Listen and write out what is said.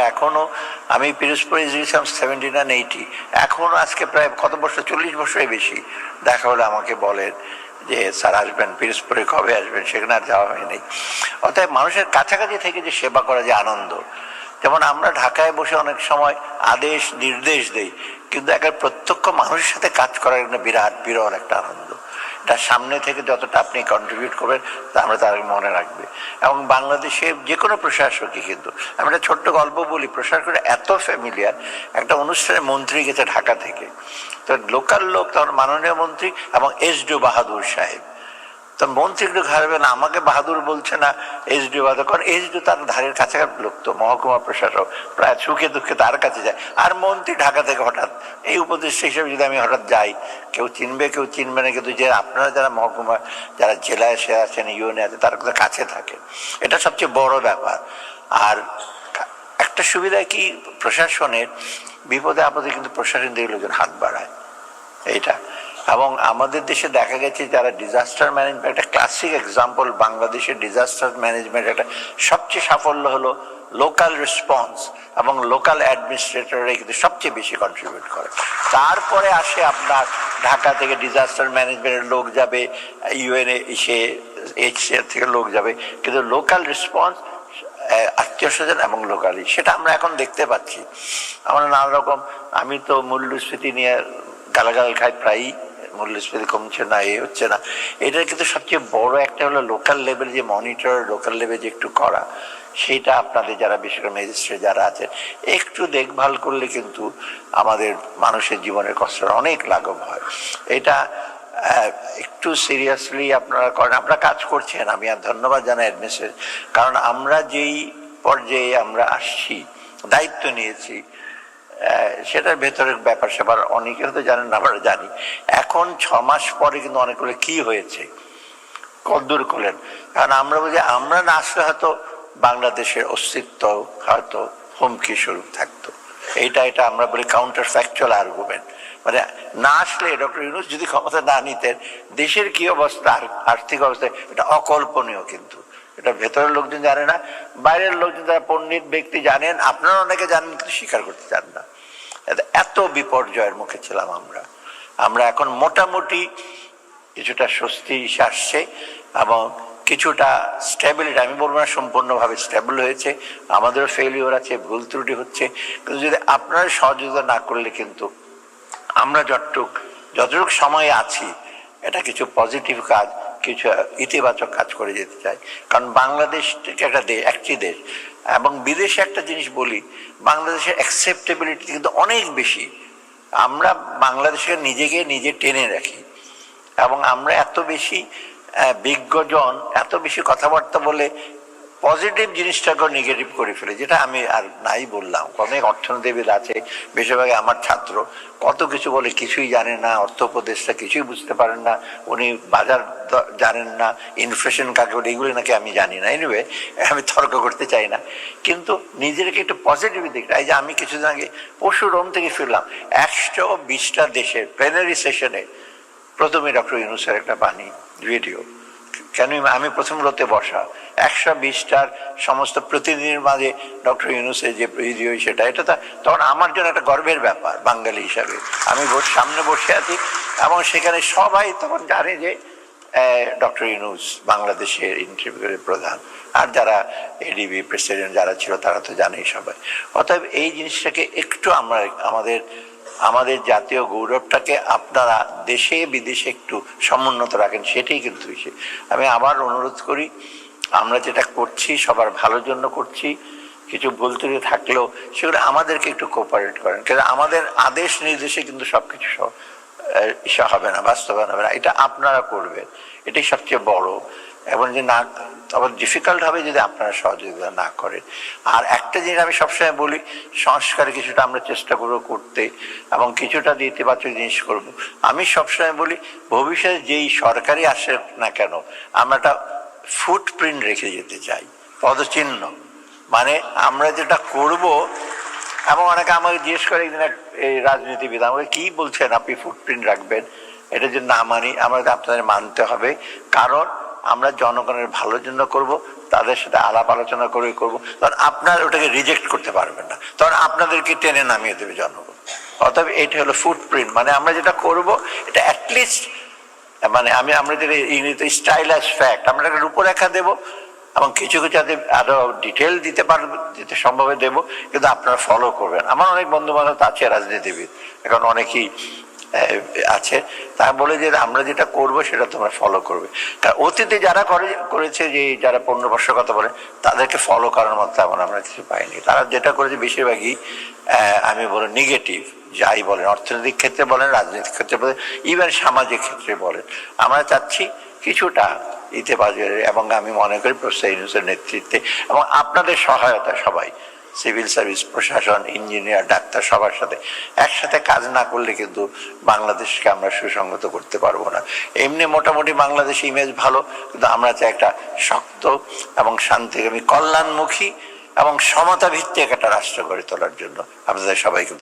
এখনও আমি পিরোজপুরে গিয়েছিলাম সেভেন্টি নাইন এইটি এখনও আজকে প্রায় কত বছর? চল্লিশ বছরের বেশি। দেখা হলে আমাকে বলেন যে, স্যার, আসবেন। পিরোজপুরে কবে আসবেন? সেখানে আর যাওয়া হয়নি। অতএব মানুষের কাছাকাছি থেকে যে সেবা করা যে আনন্দ, যেমন আমরা ঢাকায় বসে অনেক সময় আদেশ, নির্দেশ দেই, কিন্তু একটা প্রত্যক্ষ মানুষের সাথে কাজ করার একটা বিরাট, বিরল একটা আনন্দ। তার সামনে থেকে যতটা আপনি কন্ট্রিবিউট করবেন, তা আমরা তার মনে রাখবে। এবং বাংলাদেশে যে কোনো প্রশাসকই কিন্তু, আমি একটা ছোট্ট গল্প বলি প্রশাসকের এত ফ্যামিলিয়ার একটা অনুষ্ঠানে মন্ত্রী গেছে ঢাকা থেকে। তো লোকাল লোক, তখন মাননীয় মন্ত্রী এবং এস ডু বাহাদুর সাহেব। তো মন্ত্রী একটু ঘাড়বে না, আমাকে বাহাদুর বলছে না এস ডি বাহাদুর কারণ এস ডি তার ধারের কাছাকাছি লোক তো মহকুমা প্রশাসক। প্রায় সুখে দুঃখে তার কাছে যায়। আর মন্ত্রী ঢাকা থেকে হঠাৎ, এই উপদেষ্টা হিসেবে যদি আমি হঠাৎ যাই, কেউ চিনবে কেউ চিনবে না, কিন্তু যে আপনারা যারা মহকুমা, যারা জেলায় সে আছেন ইউনে আছে তারা কাছে থাকে। এটা সবচেয়ে বড় ব্যাপার। আর একটা সুবিধা কি, প্রশাসনের, বিপদে আপদে কিন্তু প্রশাসন দিয়ে লোকজন হাত বাড়ায়। এইটা। এবং আমাদের দেশে দেখা গেছে যারা ডিজাস্টার ম্যানেজমেন্ট একটা ক্লাসিক এক্সাম্পল বাংলাদেশের ডিজাস্টার ম্যানেজমেন্ট একটা সবচেয়ে সাফল্য হলো লোকাল রেসপন্স এবং লোকাল অ্যাডমিনিস্ট্রেটররা কিন্তু সবচেয়ে বেশি কন্ট্রিবিউট করে। তারপরে আসে আপনার ঢাকা থেকে ডিজাস্টার ম্যানেজমেন্টের লোক যাবে ইউএনএ সে এইচসিআর থেকে লোক যাবে, কিন্তু লোকাল রেসপন্স আত্মীয় স্বজন এবং লোকালি সেটা আমরা এখন দেখতে পাচ্ছি। আমরা নানা রকম আমি তো মূল্যস্ফীতি নিয়ে গালাগাল খাই প্রায়ই। মূল্যস্ফীতি কমছে না এ হচ্ছে না। এটার কিন্তু সবচেয়ে বড় একটা হলো লোকাল লেভেল যে মনিটর লোকাল লেভেল যে একটু করা, সেটা আপনাদের যারা বিশেষ করে ম্যাজিস্ট্রেট যারা আছেন, একটু দেখভাল করলে কিন্তু আমাদের মানুষের জীবনের কষ্টটা অনেক লাঘব হয়। এটা একটু সিরিয়াসলি আপনারা করেন, আপনারা কাজ করছেন, আমি আর ধন্যবাদ জানাই অ্যাডমিনিস্ট্রেট কারণ আমরা যেই পর্যায়ে আমরা আসছি, দায়িত্ব নিয়েছি সেটার ভেতরের ব্যাপার স্যাপার অনেকে হয়তো জানেন না, আমরা জানি। এখন ছ মাস পরে কিন্তু অনেকগুলো কি হয়েছে? কদ্দূর করলেন। কারণ আমরা বুঝি আমরা না আসলে হয়তো বাংলাদেশের অস্তিত্ব হয়তো হুমকি স্বরূপ থাকতো। এইটা, এটা আমরা বলি কাউন্টার ফ্যাকচুয়াল আর্গুমেন্ট মানে না আসলে ডক্টর ইউনুস যদি ক্ষমতা না নিতেন, দেশের কি অবস্থা আর্থিক অবস্থা, এটা অকল্পনীয় কিন্তু। এটা ভেতরের লোকজন জানে না, বাইরের লোকজন যারা পণ্ডিত ব্যক্তি জানেন, আপনারা অনেকে জানেন, কিন্তু স্বীকার করতে চান না। এত- বিপর্যয়ের মুখে ছিলাম আমরা। আমরা এখন মোটামুটি কিছুটা স্বস্তি আসছে এবং কিছুটা স্টেবিলিটি আমি বলব না সম্পূর্ণভাবে স্টেবল হয়েছে, আমাদেরও ফেলিওর আছে, ভুল ত্রুটি হচ্ছে, কিন্তু যদি আপনারা সহযোগিতা না করলে কিন্তু আমরা যতটুক যতটুক সময় আছি, এটা কিছু পজিটিভ কাজ কিছু ইতিবাচক কাজ করে যেতে চাই কারণ বাংলাদেশ একটা দেশ একটি দেশ। এবং বিদেশে একটা জিনিস বলি, বাংলাদেশের অ্যাকসেপ্টেবিলিটি কিন্তু অনেক বেশি। আমরা বাংলাদেশকে নিজেকে নিজে টেনে রাখি। এবং আমরা এত বেশি বিজ্ঞজন, এত বেশি কথাবার্তা বলে পজিটিভ জিনিসটাকেও নেগেটিভ করে ফেলে, যেটা আমি আর নাই বললাম। অনেক অর্থনীতিবিদ আছে, বেশিরভাগই আমার ছাত্র, কত কিছু বলে কিছুই জানে না, অর্থ উপদেশটা কিছুই বুঝতে পারেন না, উনি বাজার জানেন না ইনফ্লেশন কাকে বলে এগুলি নাকি আমি জানি না। এনিওয়ে আমি তর্ক করতে চাই না। কিন্তু নিজেকে একটু পজিটিভ দিকটা এই যে আমি কিছুদিন আগে পশু রোম থেকে ফিরলাম, একশো বিশটা দেশের প্লেনারি সেশনে প্রথমে ডক্টর ইউনুসের একটা বাণী ভিডিও কেন আমি প্রথম রোতে বসা? একশো বিশটার সমস্ত প্রতিনিধির মাঝে ডক্টর ইউনুসের যে ভিডিও সেটা। এটা তখন আমার জন্য একটা গর্বের ব্যাপার বাঙালি হিসাবে। আমি সামনে বসে আছি এবং সেখানে সবাই তখন জানে যে ডক্টর ইউনুস বাংলাদেশের ইন্টারভিউয়ের প্রধান। আর যারা এডিবি প্রেসিডেন্ট যারা ছিল তারা তো জানেই সবাই। অতএব এই জিনিসটাকে একটু আমরা আমাদের আমাদের জাতীয় গৌরবটাকে আপনারা দেশে বিদেশে একটু সমুন্নত রাখেন, সেটাই কিন্তু বিষয় আমি আবার অনুরোধ করি আমরা যেটা করছি সবার ভালোর জন্য করছি কিছু ভুল ত্রুটি থাকলেও সেগুলো আমাদেরকে একটু কোপারেট করেন। কিন্তু আমাদের আদেশ নির্দেশে কিন্তু সবকিছু সব আহ, ইসে হবে না বাস্তবায়ন হবে না। এটা আপনারা করবেন। এটাই সবচেয়ে বড়। এবং যে না তবে ডিফিকাল্ট হবে যদি আপনারা সহযোগিতা না করেন। আর একটা জিনিস আমি সবসময় বলি সংস্কারে কিছুটা আমরা চেষ্টা করব করতে এবং কিছুটা ইতিবাচক জিনিস করব। আমি সবসময় বলি ভবিষ্যতে যেই সরকারি আসে না কেন আমরা ফুটপ্রিন্ট রেখে যেতে চাই, পদচিহ্ন। মানে আমরা যেটা করব, এবং অনেকে আমাকে জিজ্ঞেস করে একদিন এক এই রাজনীতিবিদ, আমাকে কি বলছেন আপনি ফুটপ্রিন্ট রাখবেন? এটা যদি না মানি, আমাদের আপনাদের মানতে হবে। কারণ আমরা জনগণের ভালোর জন্য করব, তাদের সাথে আলাপ আলোচনা করে করব। তখন আপনার ওটাকে রিজেক্ট করতে পারবেন না। তখন আপনাদেরকে টেনে নামিয়ে দেবে জনগণ। অতএব এটা হলো ফুটপ্রিন্ট। মানে আমরা যেটা করব, এটা অ্যাটলিস্ট মানে আমি, আমরা যেটা ইংরেজিতে স্টাইলাস ফ্যাক্ট আমরা একটা রূপরেখা দেবো এবং কিছু কিছু যাতে আরও ডিটেল দিতে পারব দিতে সম্ভব দেবো, কিন্তু আপনারা ফলো করবেন। আমার অনেক বন্ধু বান্ধব আছে, রাজনীতিবিদ, এখন অনেকেই আছে। তা বলে যে, আমরা যেটা করব সেটা তোমরা ফলো করবে। কারণ অতীতে যারা করে, করেছে যে, যারা পনেরো বর্ষের কথা বলে, তাদেরকে ফলো করার মতো তেমন আমরা কিছু পাইনি। তারা যেটা করেছে, বেশিরভাগই আমি বলি নেগেটিভ যাই বলেন, অর্থনৈতিক ক্ষেত্রে বলেন, রাজনৈতিক ক্ষেত্রে বলেন ইভেন সামাজিক ক্ষেত্রে বলেন। আমরা চাচ্ছি কিছুটা ইতিবাচক এবং আমি মনে করি প্রফেসর নেতৃত্বে এবং আপনাদের সহায়তা সবাই, সিভিল সার্ভিস প্রশাসন, ইঞ্জিনিয়ার, ডাক্তার সবার সাথে। একসাথে কাজ না করলে কিন্তু বাংলাদেশকে আমরা সুসংগত করতে পারব না। এমনি মোটামুটি বাংলাদেশ ইমেজ ভালো, কিন্তু আমরা চাই একটা শক্ত এবং শান্তিগামী কল্যাণমুখী এবং সমতা ভিত্তিক একটা রাষ্ট্র গড়ে তোলার জন্য। আপনাদের সবাইকে